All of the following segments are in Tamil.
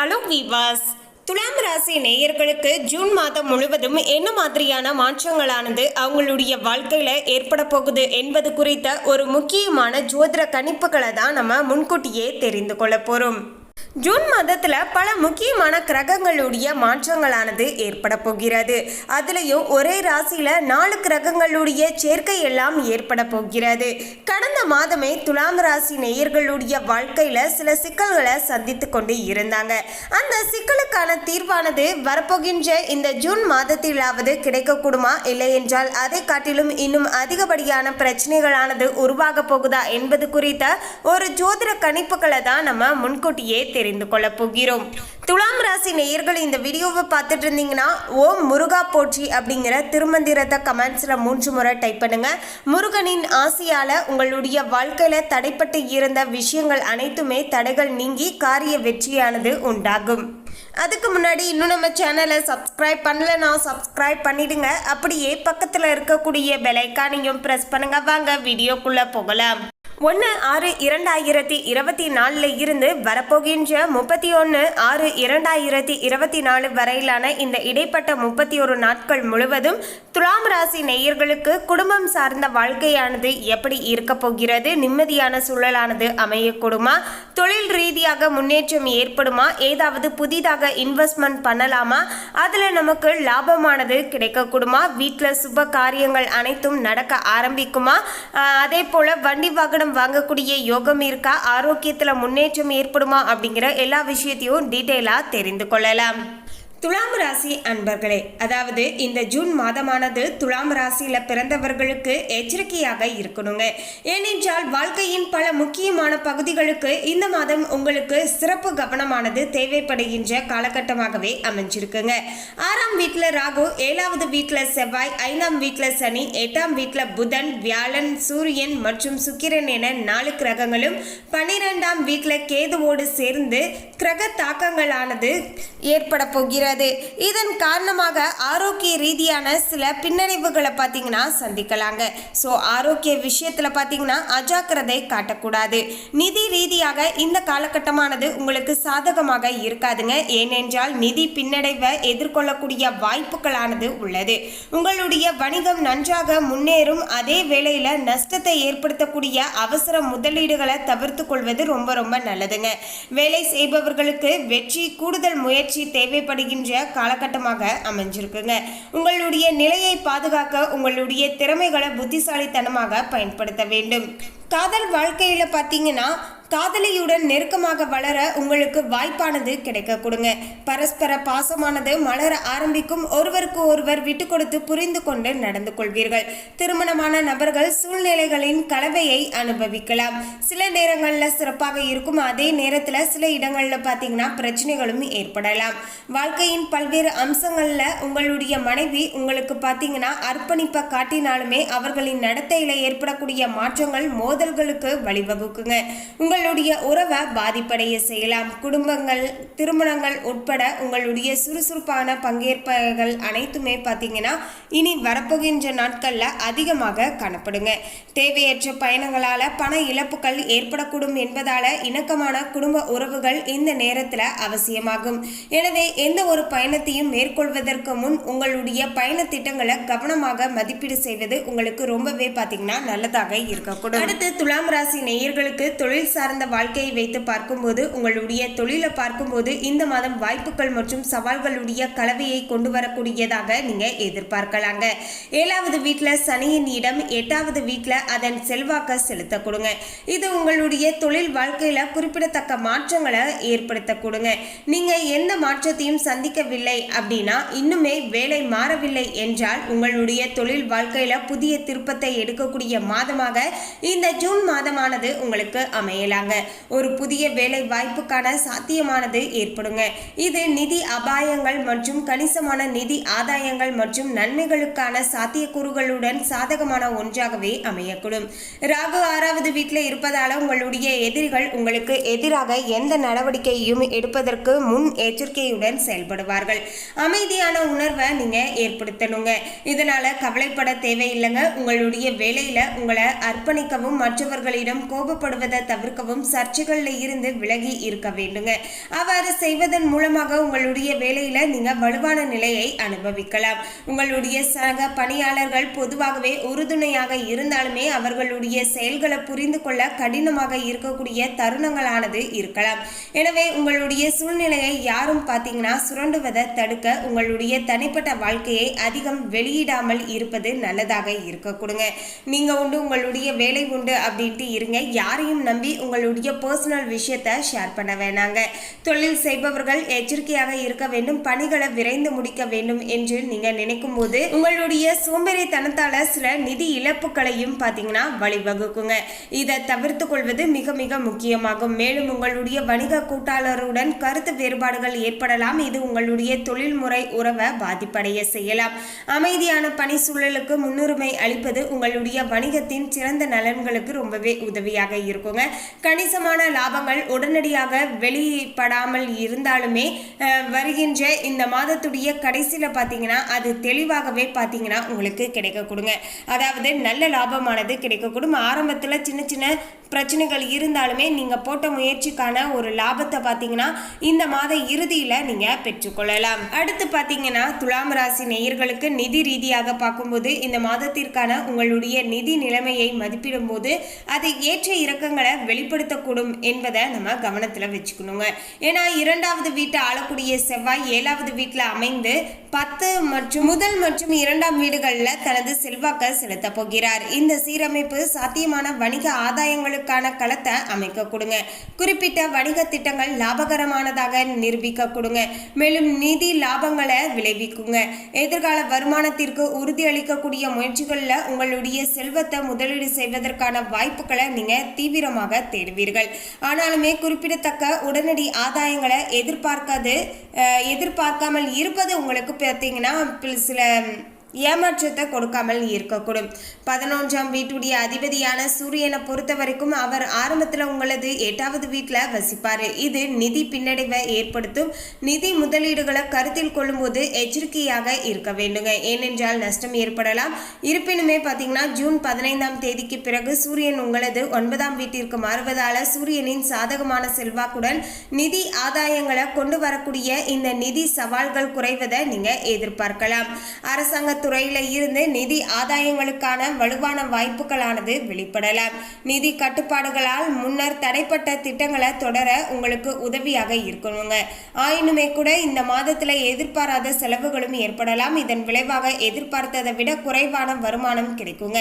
ஹலோ விவாஸ் துலாம் ராசி நேயர்களுக்கு ஜூன் மாதம் முழுவதும் என்ன மாதிரியான மாற்றங்களானது அவங்களுடைய வாழ்க்கையில் ஏற்பட போகுது என்பது குறித்த ஒரு முக்கியமான ஜோதிட கணிப்புகளை தான் நம்ம முன்கூட்டியே தெரிந்து கொள்ள போகிறோம் ஜூன் மாதத்தில் பல முக்கியமான கிரகங்களுடைய மாற்றங்களானது ஏற்பட போகிறது. அதுலேயும் ஒரே ராசியில் நாலு கிரகங்களுடைய சேர்க்கை எல்லாம் ஏற்பட போகிறது. கடந்த மாதமே துலாம் ராசி நேயர்களுடைய வாழ்க்கையில் சில சிக்கல்களை சந்தித்து கொண்டு இருந்தாங்க. அந்த சிக்கலுக்கான தீர்வானது வரப்போகின்ற இந்த ஜூன் மாதத்திலாவது கிடைக்கக்கூடுமா? இல்லை என்றால் அதை காட்டிலும் இன்னும் அதிகப்படியான பிரச்சனைகளானது உருவாக போகுதா என்பது குறித்த ஒரு ஜோதிட கணிப்புகளை தான் நம்ம முன்கூட்டியே தெரிந்து கொள்ள போகிறோம். துலாம் ராசி நேயர்கள் இந்த வீடியோவை பார்த்துட்டு இருந்தீங்கன்னா ஓம் முருகா போற்றி அப்படிங்கிற திருமந்திரத்தை கமெண்ட்ஸில் மூன்று முறை டைப் பண்ணுங்க. முருகனின் ஆசையால் உங்களுடைய வாழ்க்கையில் தடைப்பட்டு இருந்த விஷயங்கள் அனைத்துமே தடைகள் நீங்கி காரிய வெற்றியானது உண்டாகும். அதுக்கு முன்னாடி இன்னும் நம்ம சேனலை சப்ஸ்கிரைப் பண்ணலனா சப்ஸ்கிரைப் பண்ணிடுங்க. அப்படியே பக்கத்தில் இருக்கக்கூடிய பெலைக்கானையும் ப்ரெஸ் பண்ணுங்க. வாங்க வீடியோக்குள்ளே போகலாம். ஒன்று ஆறு இரண்டாயிரத்தி இருபத்தி நாலில் இருந்து வரப்போகின்ற முப்பத்தி ஒன்று ஆறு இரண்டாயிரத்தி இருபத்தி நாலு வரையிலான இந்த இடைப்பட்ட முப்பத்தி ஒரு நாட்கள் முழுவதும் துலாம் ராசி நேயர்களுக்கு குடும்பம் சார்ந்த வாழ்க்கையானது எப்படி இருக்க போகிறது? நிம்மதியான சூழலானது அமையக்கூடுமா? தொழில் ரீதியாக முன்னேற்றம் ஏற்படுமா? ஏதாவது புதிதாக இன்வெஸ்ட்மெண்ட் பண்ணலாமா? அதில் நமக்கு லாபமானது கிடைக்கக்கூடுமா? வீட்டில் சுப காரியங்கள் அனைத்தும் நடக்க ஆரம்பிக்குமா? அதே போல் வண்டி வாகனம் வாங்கக்கூடிய யோகம் இருக்கா? ஆரோக்கியத்தில் முன்னேற்றம் ஏற்படுமா? அப்படிங்கிற எல்லா விஷயத்தையும் டீட்டெயிலாக தெரிந்து கொள்ளலாம். துலாம் ராசி அன்பர்களே அதாவது இந்த ஜூன் மாதமானது துலாம் ராசியில் பிறந்தவர்களுக்கு எச்சரிக்கையாக இருக்கணுங்க. ஏனென்றால் வாழ்க்கையின் பல முக்கியமான பகுதிகளுக்கு இந்த மாதம் உங்களுக்கு சிறப்பு கவனமானது தேவைப்படுகின்ற காலகட்டமாகவே அமைஞ்சிருக்குங்க. ஆறாம் வீட்டில் ராகு ஏழாவது வீட்டில் செவ்வாய் ஐந்தாம் வீட்டில் சனி எட்டாம் வீட்டில் புதன் வியாழன் சூரியன் மற்றும் சுக்கிரன் என நாலு கிரகங்களும் பன்னிரெண்டாம் வீட்டில் கேதுவோடு சேர்ந்து கிரக தாக்கங்களானது ஏற்பட வருகிறது இதன் காரணமாக ஆரோக்கிய ரீதியான சில பின்னடைவுகளை பார்த்தீங்கன்னா சந்திக்கலாங்க. ஸோ ஆரோக்கிய விஷயத்தில் பார்த்தீங்கன்னா அஜாக்கிரதை காட்டக்கூடாது. நிதி ரீதியாக இந்த காலகட்டமானது உங்களுக்கு சாதகமாக இருக்காதுங்க. ஏனென்றால் நிதி பின்னடைவை எதிர்கொள்ளக்கூடிய வாய்ப்புகளானது உள்ளது. உங்களுடைய வணிகம் நன்றாக முன்னேறும் அதே வேளையில் நஷ்டத்தை ஏற்படுத்தக்கூடிய அவசர முதலீடுகளை தவிர்த்து கொள்வது ரொம்ப ரொம்ப நல்லதுங்க. வேலை செய்பவர்களுக்கு வெற்றி கூடுதல் முயற்சி தேவைப்படுகின்ற காலகட்டமாக அமைஞ்சிருக்குங்க. உங்களுடைய நிலையை பாதுகாக்க உங்களுடைய திறமைகளை புத்திசாலித்தனமாக பயன்படுத்த வேண்டும். காதல் வாழ்க்கையில் பார்த்தீங்கன்னா காதலியுடன் நெருக்கமாக வளர உங்களுக்கு வாய்ப்பானது கிடைக்க கொடுங்க. பரஸ்பர பாசமானது மலர ஆரம்பிக்கும். ஒருவருக்கு ஒருவர் விட்டு கொடுத்து புரிந்து கொண்டு நடந்து கொள்வீர்கள். திருமணமான நபர்கள் சூழ்நிலைகளின் கலவையை அனுபவிக்கலாம். சில நேரங்களில் சிறப்பாக இருக்கும். அதே நேரத்தில் சில இடங்களில் பார்த்தீங்கன்னா பிரச்சனைகளும் ஏற்படலாம். வாழ்க்கையின் பல்வேறு அம்சங்களில் உங்களுடைய மனைவி உங்களுக்கு பார்த்தீங்கன்னா அர்ப்பணிப்பை காட்டினாலுமே அவர்களின் நடத்தையில் ஏற்படக்கூடிய மாற்றங்கள் மோதல்களுக்கு வழிவகுக்குங்க. உங்கள் உங்களுடைய உறவை பாதிப்படைய செய்யலாம். குடும்பங்கள் திருமணங்கள் உட்பட உங்களுடைய சுறுசுறுப்பான பங்கேற்பர்கள் அனைத்துமே பார்த்தீங்கன்னா இனி வரப்போகின்ற நாட்களில் அதிகமாக காணப்படுங்க. தேவையற்ற பயணங்களால் பண இழப்புகள் ஏற்படக்கூடும் என்பதால இணக்கமான குடும்ப உறவுகள் இந்த நேரத்தில் அவசியமாகும். எனவே எந்த ஒரு பயணத்தையும் மேற்கொள்வதற்கு முன் உங்களுடைய பயண திட்டங்களை கவனமாக மதிப்பீடு செய்வது உங்களுக்கு ரொம்பவே பார்த்தீங்கன்னா நல்லதாக இருக்கக்கூடும். அடுத்து துலாம் ராசி நேயர்களுக்கு தொழில் சார்ந்த வாழ்க்கையை வைத்து பார்க்கும்போது உங்களுடைய தொழிலை பார்க்கும்போது இந்த மாதம் வாய்ப்புகள் மற்றும் சவால்களுடைய கலவையை கொண்டு வரக்கூடியதாக நீங்க எதிர்பார்க்கலாங்க. ஏழாவது வீட்டில் சனியின் இடம் எட்டாவது வீட்டில் அதன் செல்வாக்க செலுத்த கொடுங்க. இது உங்களுடைய தொழில் வாழ்க்கையில குறிப்பிடத்தக்க மாற்றங்களை ஏற்படுத்த கொடுங்க. நீங்க எந்த மாற்றத்தையும் சந்திக்கவில்லை அப்படின்னா இன்னுமே வேலை மாறவில்லை என்றால் உங்களுடைய தொழில் வாழ்க்கையில புதிய திருப்பத்தை எடுக்கக்கூடிய மாதமாக இந்த ஜூன் மாதமானது உங்களுக்கு அமையலாம் அமையலாங்க ஒரு புதிய வேலை வாய்ப்புக்கான சாத்தியமானது ஏற்படுங்க. இது நிதி அபாயங்கள் மற்றும் கணிசமான நிதி ஆதாயங்கள் மற்றும் நன்மைகளுக்கான சாத்தியக்கூறுகளுடன் சாதகமான ஒன்றாகவே அமையக்கூடும். ராகு ஆறாவது வீட்டில் இருப்பதால உங்களுடைய எதிரிகள் உங்களுக்கு எதிராக எந்த நடவடிக்கையையும் எடுப்பதற்கு முன் எச்சரிக்கையுடன் செயல்படுவார்கள். அமைதியான உணர்வை நீங்க ஏற்படுத்தணுங்க. இதனால கவலைப்பட தேவையில்லைங்க. உங்களுடைய வேலையில உங்களை அர்ப்பணிக்கவும் மற்றவர்களிடம் கோபப்படுவதை தவிர்க்க தவிர்க்கவும் சர்ச்சைகளில் இருந்து விலகி இருக்க வேண்டுங்க. அவ்வாறு செய்வதன் மூலமாக உங்களுடைய வேலையில நீங்க வலுவான நிலையை அனுபவிக்கலாம். உங்களுடைய சக பணியாளர்கள் பொதுவாகவே உறுதுணையாக இருந்தாலுமே அவர்களுடைய செயல்களை புரிந்து கொள்ள கடினமாக இருக்கக்கூடிய தருணங்களானது இருக்கலாம். எனவே உங்களுடைய சூழ்நிலையை யாரும் பார்த்தீங்கன்னா சுரண்டுவதை தடுக்க உங்களுடைய தனிப்பட்ட வாழ்க்கையை அதிகம் வெளியிடாமல் இருப்பது நல்லதாக இருக்க கொடுங்க நீங்க உண்டு உங்களுடைய வேலை உண்டு அப்படின்ட்டு இருங்க. யாரையும் நம்பி உங்களுடைய பர்சனல் விஷயத்த ஷேர் பண்ண வேணாங்க. தொழில் செய்பவர்கள் எச்சரிக்கையாக இருக்க வேண்டும் பணிகளை விரைந்து முடிக்க வேண்டும் என்று நீங்க நினைக்கும் போது உங்களுடைய சோம்பேறித்தனத்தால சில நிதி இழப்புகளையும் பார்த்தீங்கன்னா வழிவகுக்குங்க. இதை தவிர்த்து கொள்வது மிக மிக முக்கியமாகும். மேலும் உங்களுடைய வணிக கூட்டாளருடன் கருத்து வேறுபாடுகள் ஏற்படலாம். இது உங்களுடைய தொழில்முறை உறவை பாதிப்படைய செய்யலாம். அமைதியான பணி சூழலுக்கு முன்னுரிமை அளிப்பது உங்களுடைய வணிகத்தின் சிறந்த நலன்களுக்கு ரொம்பவே உதவியாக இருக்குங்க. கணிசமான லாபங்கள் உடனடியாக வெளிப்படாமல் இருந்தாலுமே வருகின்ற இந்த மாதத்துடைய கடைசியில் பார்த்தீங்கன்னா அது தெளிவாகவே பார்த்தீங்கன்னா உங்களுக்கு கிடைக்கக்கூடுங்க. அதாவது நல்ல லாபமானது கிடைக்கக்கூடும். ஆரம்பத்தில் சின்ன சின்ன பிரச்சனைகள் இருந்தாலுமே நீங்கள் போட்ட முயற்சிக்கான ஒரு லாபத்தை பார்த்தீங்கன்னா இந்த மாத இறுதியில் நீங்கள் பெற்றுக்கொள்ளலாம். அடுத்து பார்த்தீங்கன்னா துலாம் ராசி நேயர்களுக்கு நிதி ரீதியாக பார்க்கும்போது இந்த மாதத்திற்கான உங்களுடைய நிதி நிலைமையை மதிப்பிடும்போது அது ஏற்ற இறக்கங்களை வெளி வெளிப்படுத்தக்கூடும் என்பதை நம்ம கவனத்தில் வச்சுக்கணுங்க. ஏன்னா இரண்டாவது வீட்டை ஆளக்கூடிய செவ்வாய் ஏழாவது வீட்டில் அமைந்து பத்து மற்றும் முதல் மற்றும் இரண்டாம் வீடுகளில் தனது செல்வாக்கை செலுத்த போகிறார். இந்த சீரமைப்பு சாத்தியமான வணிக ஆதாயங்களுக்கான களத்தை அமைக்க கொடுங்க. குறிப்பிட்ட வணிக திட்டங்கள் லாபகரமானதாக நிரூபிக்க கொடுங்க. மேலும் நிதி லாபங்களை விளைவிக்குங்க. எதிர்கால வருமானத்திற்கு உறுதி அளிக்கக்கூடிய முயற்சிகளில் உங்களுடைய செல்வத்தை முதலீடு செய்வதற்கான வாய்ப்புகளை நீங்கள் தீவிரமாக தேடுவீர்கள் ஆனாலுமே குறிப்பிடத்தக்க உடனடி ஆதாயங்களை எதிர்பார்க்காது எதிர்பார்க்காமல் இருப்பது உங்களுக்கு பார்த்தீங்கன்னா சில ஏமாற்றத்தை கொடுக்காமல் இருக்கக்கூடும். பதினொன்றாம் வீட்டுடைய அதிபதியான சூரியனை பொறுத்த வரைக்கும் அவர் ஆரம்பத்தில் உங்களது எட்டாவது வீட்டில் வசிப்பார். இது நிதி பின்னடைவை ஏற்படுத்தும். நிதி முதலீடுகளை கருத்தில் கொள்ளும்போது எச்சரிக்கையாக இருக்க வேண்டுங்க. ஏனென்றால் நஷ்டம் ஏற்படலாம். இருப்பினுமே பார்த்தீங்கன்னா ஜூன் பதினைந்தாம் தேதிக்கு பிறகு சூரியன் உங்களது ஒன்பதாம் வீட்டிற்கு மாறுவதால் சூரியனின் சாதகமான செல்வாக்குடன் நிதி ஆதாயங்களை கொண்டு வரக்கூடிய இந்த நிதி சவால்கள் குறைவதை நீங்கள் எதிர்பார்க்கலாம். அரசாங்க துறையில இருந்து நிதி ஆதாயங்களுக்கான வலுவான வாய்ப்புகளானது வெளிப்படலாம் நிதி கட்டுப்பாடுகளால் முன்னர் தடைப்பட்ட திட்டங்களை தொடர உங்களுக்கு உதவியாக இருக்கணுங்க. ஆயினுமே கூட இந்த மாதத்துல எதிர்பாராத செலவுகளும் ஏற்படலாம். இதன் விளைவாக எதிர்பார்த்ததை விட குறைவான வருமானம் கிடைக்குங்க.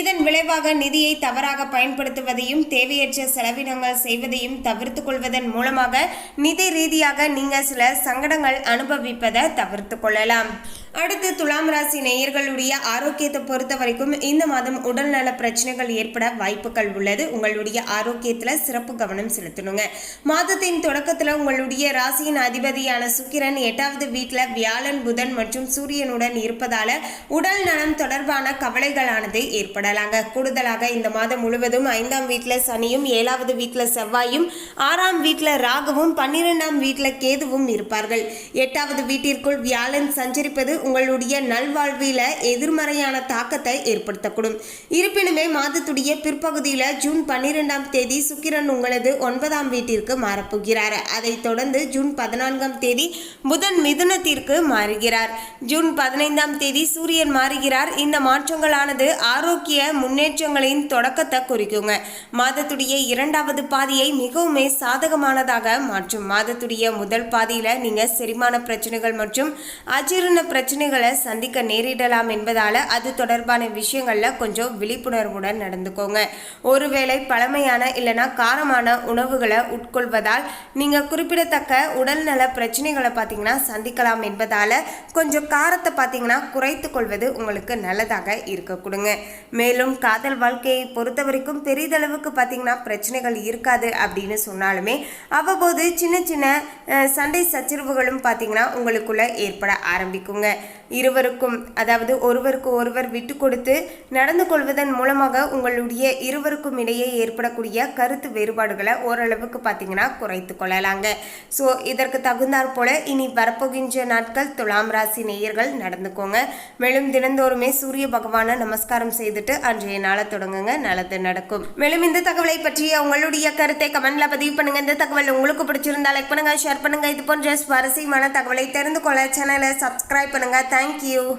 இதன் விளைவாக நிதியை தவறாக பயன்படுத்துவதையும் தேவையற்ற செலவினங்கள் செய்வதையும் தவிர்த்து கொள்வதன் மூலமாக நிதி ரீதியாக நீங்க சில சங்கடங்கள் அனுபவிப்பதை தவிர்த்து கொள்ளலாம். அடுத்து துலாம் ராசி நேயர்களுடைய ஆரோக்கியத்தை பொறுத்த வரைக்கும் இந்த மாதம் உடல்நல பிரச்சனைகள் ஏற்பட வாய்ப்புகள் உள்ளது. உங்களுடைய ஆரோக்கியத்தில் சிறப்பு கவனம் செலுத்தணுங்க. மாதத்தின் தொடக்கத்தில் உங்களுடைய ராசியின் அதிபதியான சுக்கிரன் எட்டாவது வீட்டில் வியாழன் புதன் மற்றும் சூரியனுடன் இருப்பதால உடல் நலம் தொடர்பான கவலைகளானது ஏற்படலாங்க. கூடுதலாக இந்த மாதம் முழுவதும் ஐந்தாம் வீட்டில் சனியும் ஏழாவது வீட்டில் செவ்வாயும் ஆறாம் வீட்டில் ராகுவும் பன்னிரெண்டாம் வீட்டில் கேதுவும் இருப்பார்கள். எட்டாவது வீட்டிற்குள் வியாழன் சஞ்சரிப்பது உங்களுடைய நல்வாழ்வில் எதிர்மறையான தாக்கத்தை ஏற்படுத்தக்கூடும். இருப்பினுமே மாதத்துடைய பிற்பகுதியில ஜூன் பன்னிரெண்டாம் தேதி சுக்கிரன் உங்களது ஒன்பதாம் வீட்டிற்கு மாறப்போகிறார். அதைத் தொடர்ந்து ஜூன் பதினான்காம் தேதி புதன் மிதுனத்திற்கு மாறுகிறார். ஜூன் பதினைந்தாம் தேதி சூரியன் மாறுகிறார். இந்த மாற்றங்களானது ஆரோக்கிய முன்னேற்றங்களின் தொடக்கத்தை குறிக்குங்க. மாதத்துடைய இரண்டாவது பாதியை மிகவுமே சாதகமானதாக மாற்றும். மாதத்துடைய முதல் பாதியில நீங்க செரிமான பிரச்சனைகள் மற்றும் அஜீரண பிரச்சனைகளை சந்திக்க நேரிடலாம் என்பதால் அது தொடர்பான விஷயங்களில் கொஞ்சம் விழிப்புணர்வுடன் நடந்துக்கோங்க. ஒருவேளை பழமையான இல்லைன்னா காரமான உணவுகளை உட்கொள்வதால் நீங்கள் குறிப்பிடத்தக்க உடல்நல பிரச்சனைகளை பார்த்தீங்கன்னா சந்திக்கலாம் என்பதால் கொஞ்சம் காரத்தை பார்த்தீங்கன்னா குறைத்து கொள்வது உங்களுக்கு நல்லதாக இருக்க கொடுங்க. மேலும் காதல் வாழ்க்கையை பொறுத்த வரைக்கும் பெரிதளவுக்கு பார்த்தீங்கன்னா பிரச்சனைகள் இருக்காது அப்படின்னு சொன்னாலுமே அவ்வப்போது சின்ன சின்ன சண்டை சச்சரவுகளும் பார்த்தீங்கன்னா உங்களுக்குள்ளே ஏற்பட ஆரம்பிக்குங்க. இருவருக்கும் அதாவது ஒருவருக்கு ஒருவர் விட்டு கொடுத்து நடந்து கொள்வதன் மூலமாக உங்களுடைய இருவருக்கும் இடையே ஏற்படக்கூடிய கருத்து வேறுபாடுகளை ஓரளவுக்கு பார்த்தீங்கன்னா குறைத்து கொள்ளலாங்க. ஸோ இதற்கு தகுந்தாற் போல இனி வரப்போகின்ற நாட்கள் துலாம் ராசி நேயர்கள் நடந்துக்கோங்க. மேலும் தினந்தோறுமே சூரிய பகவானை நமஸ்காரம் செய்துட்டு அன்றைய நாளை தொடங்குங்க. நல்லது நடக்கும். மேலும் இந்த தகவலை பற்றி உங்களுடைய கருத்தை கமெண்ட்ல பதிவு பண்ணுங்க. இந்த தகவல் உங்களுக்கு பிடிச்சிருந்தா லைக் பண்ணுங்க ஷேர் பண்ணுங்க. இது போன்ற சுவாரஸ்யமான தகவலை தெரிந்து கொள்ள சேனலை சப்ஸ்கிரைப் பண்ணுங்க. தேங்க்யூ